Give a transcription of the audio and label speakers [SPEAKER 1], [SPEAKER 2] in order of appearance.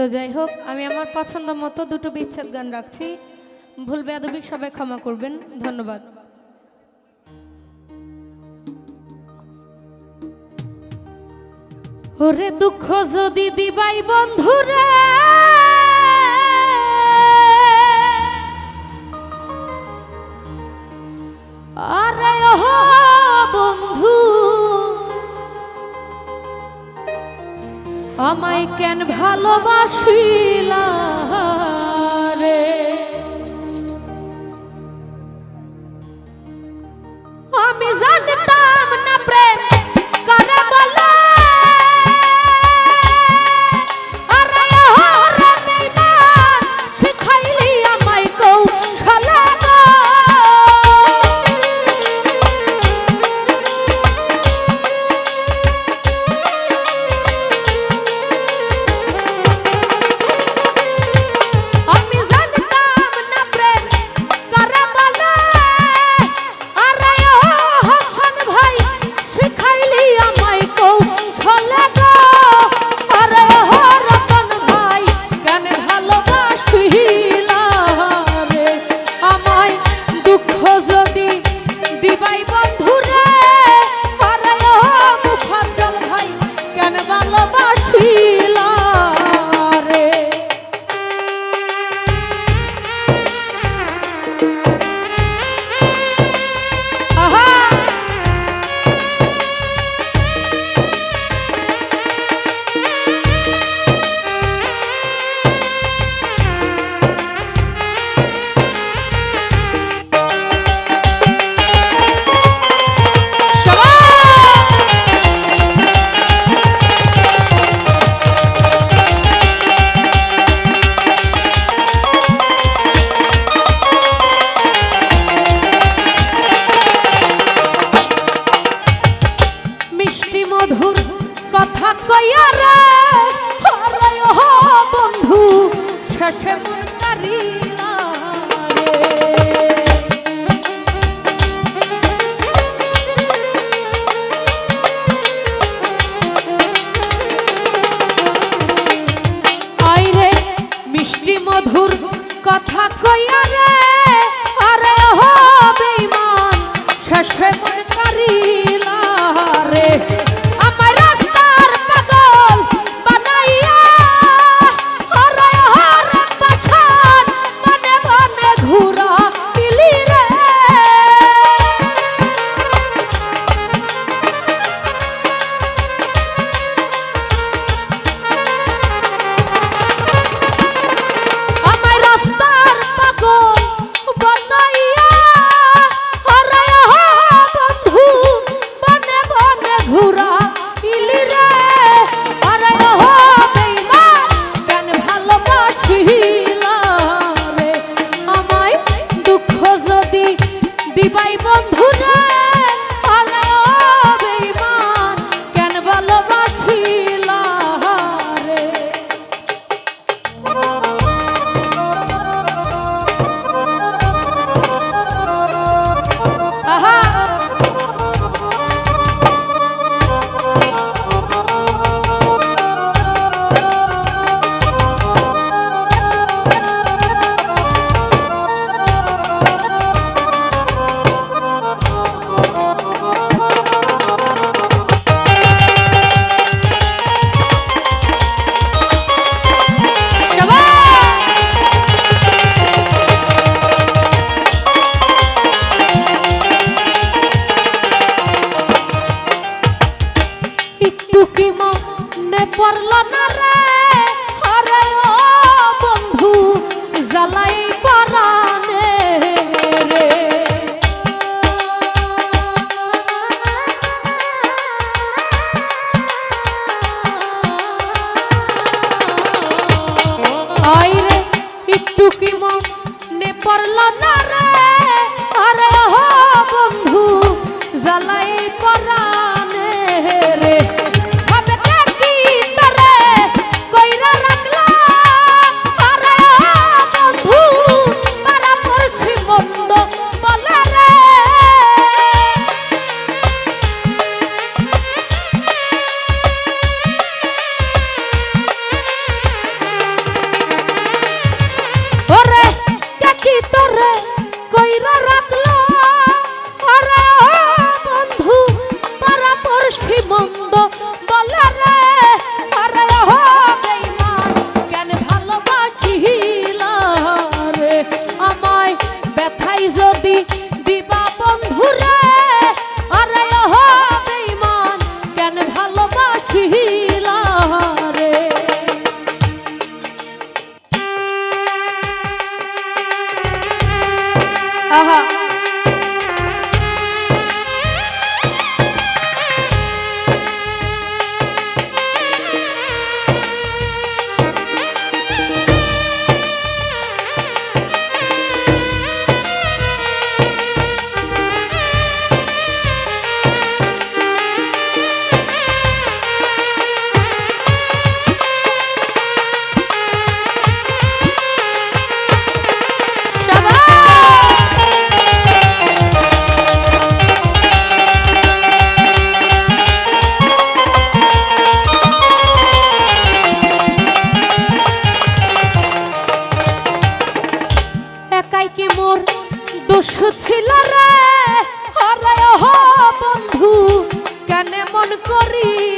[SPEAKER 1] তো যাই হোক, আমি আমার পছন্দ মতো দুটো বিচ্ছেদ গান রাখছি। ভুল বেদবিক সবাই ক্ষমা করবেন। ধন্যবাদ। ওরে দুঃখ যদি দিবাই বন্ধুরা আমায় কেন ভালোবাসিলা রে? আমি জানতাম না প্রেম বিবাই বন্ধুরা। বুকি মো নে পড়ল না রে। কেন মন করিলা